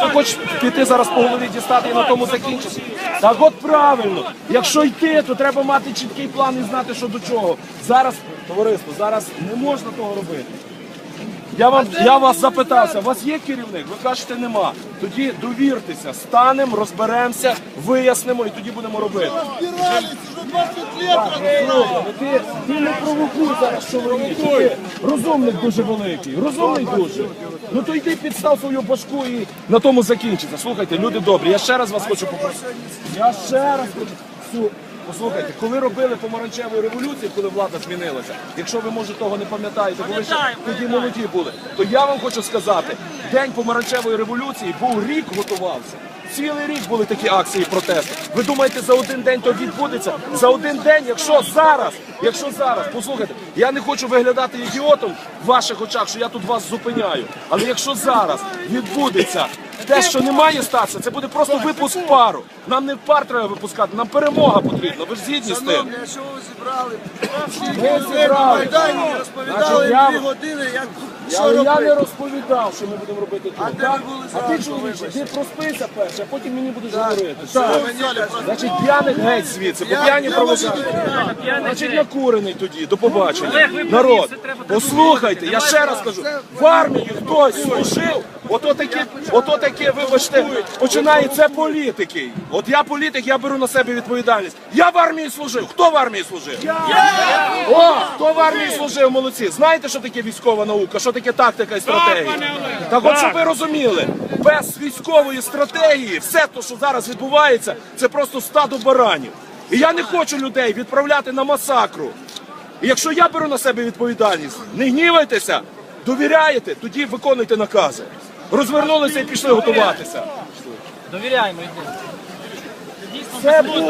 ти хочеш піти зараз по голові дістати і на тому закінчити? Так от правильно. Якщо йти, то треба мати чіткий план і знати, що до чого. Зараз, товариство, зараз не можна того робити. Я вам я вас запитався, у вас є керівник? Ви кажете, нема. Тоді довіртеся, станемо, розберемося, вияснимо і тоді будемо робити. Разбирались уже 20 лет. Слухай, ну ти, ти не провокуй зараз чоловік. Ти розумник дуже великий, розумний дуже. Ну то йди підстав свою башку і на тому закінчиться. Слухайте, люди добрі, я ще раз вас хочу попросити. Я ще раз хочу. Послухайте, коли робили помаранчеву революцію, коли влада змінилася, якщо ви може того не пам'ятаєте, бо ви ще тоді молоді були, то я вам хочу сказати, день помаранчевої революції був рік готувався. Цілий рік були такі акції протесту. Ви думаєте, за один день то відбудеться? За один день, якщо зараз, якщо зараз, послухайте, я не хочу виглядати ідіотом в ваших очах, що я тут вас зупиняю. Але якщо зараз відбудеться те, що не має статися, це буде просто випуск пару. Нам не пар треба випускати, нам перемога потрібна. Ви ж згідні з тим? Шановні, а що ви зібрали? Ми Ви на. Майдані розповідали Значить, я- дві години, як Я, що я не розповідав, що ми будемо робити тут. А де ви були а ти зранку, чоловіче, вибачте? ти проспися перше, а потім мені будеш говорити. Так. Значить, п'яний геть звідси, бо п'яні провокатори. Значить, накурений тоді, до побачення. Народ, послухайте, я ще раз кажу, в армії хтось служив, ото таке, ото таке, вибачте, починає це політики. От я політик, я беру на себе відповідальність. Я в армії служив. Хто в армії служив? О, хто в армії служив, молодці. Знаєте, що таке військова наука, що таке тактика і стратегія? Так от, щоб ви розуміли, без військової стратегії все те, що зараз відбувається, це просто стадо баранів. І я не хочу людей відправляти на масакру. І якщо я беру на себе відповідальність, не гнівайтеся, довіряєте, тоді виконуйте накази. Розвернулися і пішли готуватися. Довіряємо. Все буде.